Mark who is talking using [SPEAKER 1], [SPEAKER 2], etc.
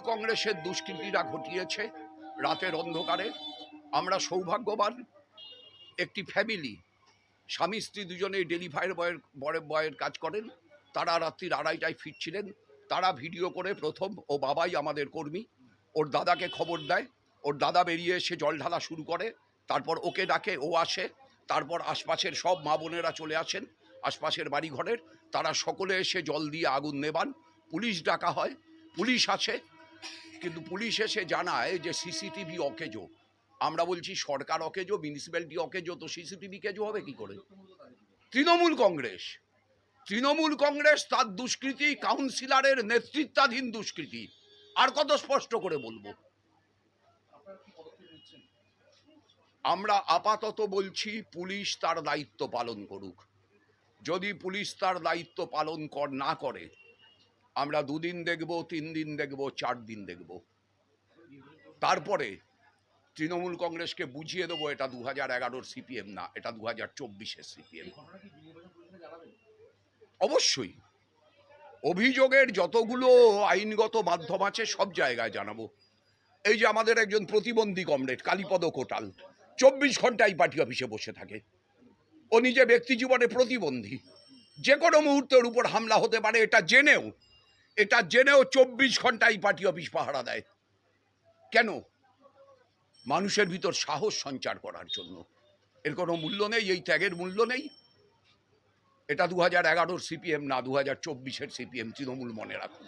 [SPEAKER 1] কংগ্রেসের দুষ্কৃতীরা ঘটিয়েছে রাতের অন্ধকারে। আমরা সৌভাগ্যবান, একটি ফ্যামিলি। স্বামী স্ত্রী দুজনেই ডেলিভারি বয়ের বয়ের বয়ের কাজ করেন। তারা রাত্রির আড়াইটায় ফিরছিলেন। তারা ভিডিও করে প্রথম, ও বাবাই আমাদের কর্মী। ওর দাদাকে খবর দেয়। ওর দাদা বেরিয়ে এসে জল ঢালা শুরু করে। তারপর ওকে ডাকে, ও আসে। তারপর আশপাশের সব মা বোনেরা চলে আসেন আশপাশের বাড়িঘরের। তারা সকলে এসে জল দিয়ে আগুন নেবান পুলিশ ডাকা হয়। পুলিশ আসে। কিন্তু পুলিশ এসে জানায় যে সিসিটিভি অকেজো। আমরা বলছি, সরকার অকেজো মিউনিসিপ্যালিটি অকেজো, তো সিসিটিভি কেজো হবে কি করে? তৃণমূল কংগ্রেস। তৃণমূল কংগ্রেস তার দুষ্কৃতি কাউন্সিলরের নেতৃত্বাধীন দুষ্কৃতি। আর কত স্পষ্ট করে বলব? আমরা আপাতত বলছি, পুলিশ তার দায়িত্ব পালন করুক। যদি পুলিশ তার দায়িত্ব পালন কর, না করে আমরা দুদিন দেখব তিন দিন দেখব চার দিন দেখব। তারপরে তৃণমূল কংগ্রেসকে বুঝিয়ে দেবো এটা দু হাজার এগারোর সিপিএম না, এটা দু হাজার চব্বিশের সিপিএম। অবশ্যই অভিযোগের যতগুলো আইনগত মাধ্যম আছে সব জায়গায় জানাব। এই যে আমাদের একজন প্রতিবন্ধী কমরেড, কালীপদ কোটাল, চব্বিশ ঘন্টাই পার্টি অফিসে বসে থাকে। ও নিজে ব্যক্তি জীবনে প্রতিবন্ধী। যে কোনো মুহূর্তের উপর হামলা হতে পারে, এটা জেনেও এটা জেনেও চব্বিশ ঘন্টাই পার্টি অফিস পাহারা দেয়। কেন? মানুষের ভিতর সাহস সঞ্চার করার জন্য। এর কোনো মূল্য নেই, এই ত্যাগের মূল্য নেই। এটা দু হাজার এগারোর সিপিএম না দু হাজার চব্বিশের সিপিএম, তৃণমূল মনে রাখুন।